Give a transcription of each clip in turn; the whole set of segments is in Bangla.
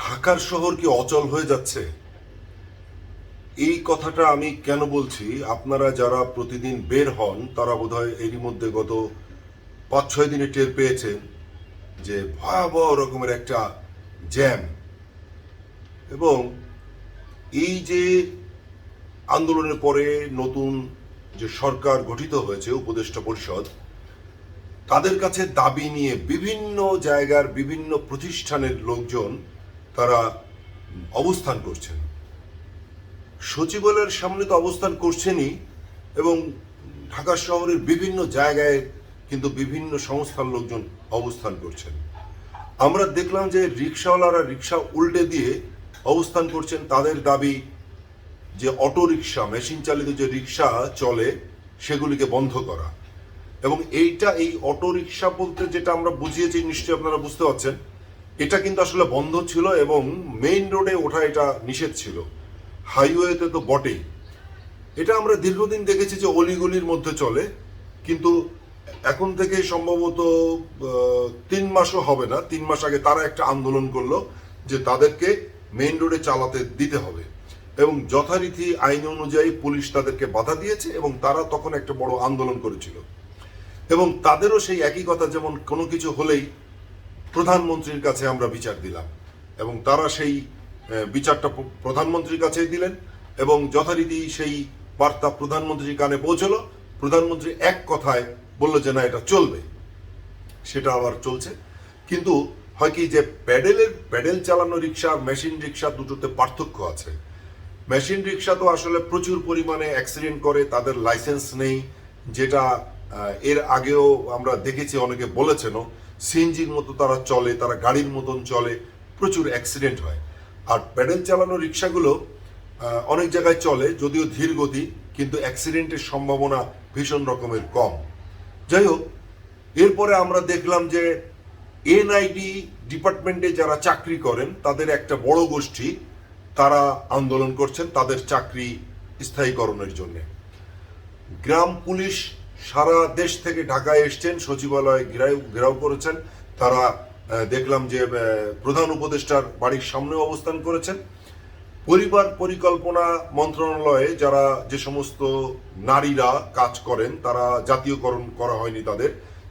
ঢাকার শহর কি অচল হয়ে যাচ্ছে? এই কথাটা আমি কেন বলছি? আপনারা যারা প্রতিদিন বের হন, তারা বোধহয় এরই মধ্যে গত পাঁচ ছয় দিনে টের পেয়েছেন যে ভয়াবহ রকমের একটা জ্যাম। এবং এই যে আন্দোলনের পরে নতুন যে সরকার গঠিত হয়েছে, উপদেষ্টা পরিষদ, তাদের কাছে দাবি নিয়ে বিভিন্ন জায়গার বিভিন্ন প্রতিষ্ঠানের লোকজন তারা অবস্থান করছেন। সচিবালয়ের সামনে তো অবস্থান করছেনই এবং ঢাকা শহরের বিভিন্ন জায়গায় কিন্তু বিভিন্ন সংস্থার লোকজন অবস্থান করছেন। আমরা দেখলাম যে রিক্সাওয়ালারা রিক্সা উল্টে দিয়ে অবস্থান করছেন। তাদের দাবি যে অটো রিক্সা মেশিন চালিত যে রিক্সা চলে, সেগুলিকে বন্ধ করা। এবং এইটা এই অটো রিক্সা বলতে যেটা আমরা বুঝিয়েছি, নিশ্চয়ই আপনারা বুঝতে পারছেন। এটা কিন্তু আসলে বন্ধ ছিল এবং মেইন রোডে ওঠা এটা নিষেধ ছিল। হাইওয়েতে তো বটেই। এটা আমরা দীর্ঘদিন দেখেছি যে অলিগলির মধ্যে চলে, কিন্তু এখন থেকে সম্ভবত তিন মাসও হবে না। তিন মাস আগে তারা একটা আন্দোলন করল যে তাদেরকে মেইন রোডে চালাতে দিতে হবে। এবং যথারীতি আইন অনুযায়ী পুলিশ তাদেরকে বাধা দিয়েছে এবং তারা তখন একটা বড় আন্দোলন করেছিল। এবং তাদেরও সেই একই কথা, যেমন কোনো কিছু হলেই প্রধানমন্ত্রীর কাছে আমরা বিচার দিলাম এবং তারা সেই বিচারটা প্রধানমন্ত্রীর কাছে দিলেন এবং যথারীতি সেই বার্তা প্রধানমন্ত্রীর কানে পৌঁছলো। প্রধানমন্ত্রী এক কথায় বলল যে, না, এটা চলবে। সেটা আবার চলছে। কিন্তু হয় কি যে, প্যাডেলের, প্যাডেল চালানো রিক্সা মেশিন রিক্সা দুটোতে পার্থক্য আছে। মেশিন রিক্সা তো আসলে প্রচুর পরিমাণে অ্যাক্সিডেন্ট করে, তাদের লাইসেন্স নেই। যেটা এর আগেও আমরা দেখেছি, অনেকে বলেছেনও সিএনজির মতো তারা চলে, তারা গাড়ির মতন চলে, প্রচুর অ্যাক্সিডেন্ট হয়। আর প্যাডেল চালানো রিক্সাগুলো অনেক জায়গায় চলে, যদিও ধীর গতি, কিন্তু অ্যাক্সিডেন্টের সম্ভাবনা ভীষণ রকমের কম। যাই হোক, এরপরে আমরা দেখলাম যে এনআইডি ডিপার্টমেন্টে যারা চাকরি করেন, তাদের একটা বড় গোষ্ঠী তারা আন্দোলন করছেন তাদের চাকরি স্থায়ীকরণের জন্য। গ্রাম পুলিশ সারা দেশ থেকে ঢাকায় এসছেন, সচিবালয়ে ঘেরাও ঘেরাও করেছেন। তারা দেখলাম যে প্রধান উপদেষ্টার বাড়ির সামনে অবস্থান করেছেন। পরিবার পরিকল্পনা মন্ত্রণালয়ে যারা যে সমস্ত নারীরা কাজ করেন, তারা জাতীয়করণ করা হয়নি তাদের।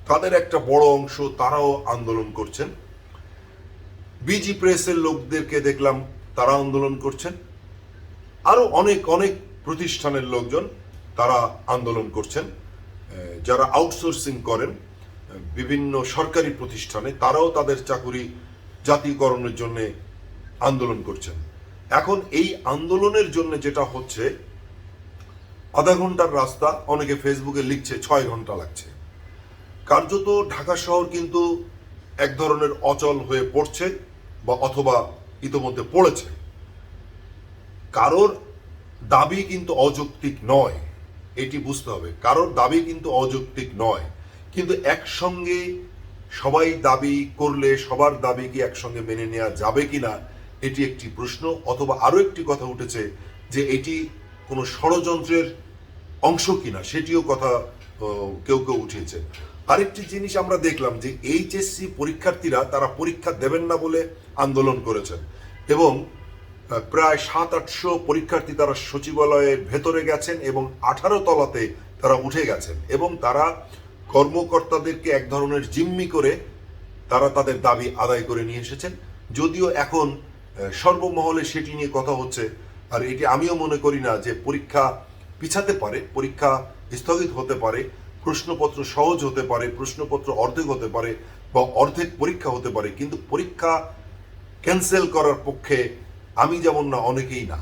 তাদের একটা বড় অংশ তারাও আন্দোলন করছেন। বিজি প্রেসের লোকদেরকে দেখলাম তারা আন্দোলন করছেন। আরও অনেক অনেক প্রতিষ্ঠানের লোকজন তারা আন্দোলন করছেন। যারা আউটসোর্সিং করেন বিভিন্ন সরকারি প্রতিষ্ঠানে, তারাও তাদের চাকুরি জাতীয়করণের জন্য আন্দোলন করছেন। এখন এই আন্দোলনের জন্য যেটা হচ্ছে, আধা ঘণ্টার রাস্তা, অনেকে ফেসবুকে লিখছে, ছয় ঘণ্টা লাগছে। কার্যত ঢাকা শহর কিন্তু এক ধরনের অচল হয়ে পড়ছে বা অথবা ইতোমধ্যে পড়েছে। কারোর দাবি কিন্তু অযৌক্তিক নয়। এটি বুঝতে হবে। কারোর দাবি কিন্তু অযৌক্তিক নয়। কিন্তু একসঙ্গে সবাই দাবি করলে সবার দাবি কি একসঙ্গে মেনে নেওয়া যাবে কিনা, এটি একটি প্রশ্ন। অথবা আরও একটি কথা উঠেছে যে এটি কোনো ষড়যন্ত্রের অংশ কিনা, সেটিও কথা কেউ কেউ উঠিয়েছে আরেকটি জিনিস আমরা দেখলাম যে এইচএসসি পরীক্ষার্থীরা তারা পরীক্ষা দেবেন না বলে আন্দোলন করেছেন। এবং প্রায় সাত, আটশো পরীক্ষার্থী তারা সচিবালয়ের ভেতরে গেছেন এবং আঠারো তলাতে তারা উঠে গেছেন এবং তারা কর্মকর্তাদেরকে এক ধরনের জিম্মি করে তারা তাদের দাবি আদায় করে নিয়ে এসেছেন। যদিও এখন সর্বমহলে সেটি নিয়ে কথা হচ্ছে, আর এটি আমিও মনে করি না যে পরীক্ষা পিছাতে পারে, পরীক্ষা স্থগিত হতে পারে, প্রশ্নপত্র সহজ হতে পারে, প্রশ্নপত্র অর্ধেক হতে পারে বা অর্ধেক পরীক্ষা হতে পারে, কিন্তু পরীক্ষা ক্যান্সেল করার পক্ষে আমি যেমন না, অনেকেই না।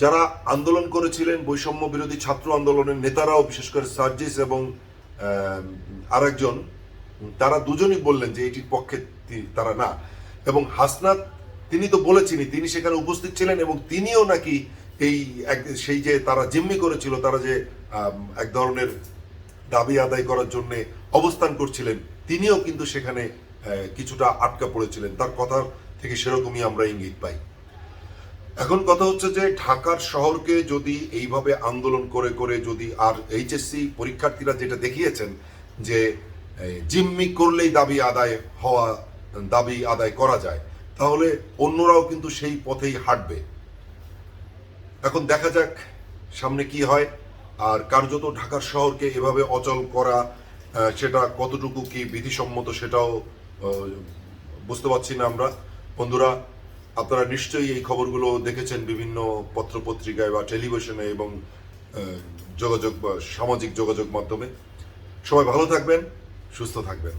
যারা আন্দোলন করেছিলেন, বৈষম্য বিরোধী ছাত্র আন্দোলনের নেতারাও, বিশেষ করে সার্জিস এবং আরেকজন, তারা দুজনই বললেন যে এটির পক্ষে তারা না। এবং হাসনাত, তিনি তো বলেছিলেন তিনি সেখানে উপস্থিত ছিলেন এবং তিনিও নাকি এই সেই যে তারা জিম্মি করেছিল, তারা যে এক ধরনের দাবি আদায় করার জন্য অবস্থান করছিলেন, তিনিও কিন্তু সেখানে কিছুটা আটকা পড়েছিলেন। তার কথা থেকে সেরকমই আমরা ইঙ্গিত পাই। এখন কথা হচ্ছে যে ঢাকার শহরকে যদি এইভাবে আন্দোলন করে করে যদি আর এইচএসসি পরীক্ষার্থীরা যেটা দেখিয়েছেন যে জিম্মি করলেই দাবি আদায় হওয়া, দাবি আদায় করা যায়, তাহলে অন্যরাও কিন্তু সেই পথেই হাঁটবে। এখন দেখা যাক সামনে কি হয়, আর কার্যত ঢাকার শহরকে এভাবে অচল করা সেটা কতটুকু কি বিধিসম্মত সেটাও বুঝতে পারছি না আমরা। বন্ধুরা আপনারা নিশ্চয়ই এই খবরগুলো দেখেছেন বিভিন্ন পত্রপত্রিকায় বা টেলিভিশনে এবং যোগাযোগ বা সামাজিক যোগাযোগ মাধ্যমে। সবাই ভালো থাকবেন, সুস্থ থাকবেন।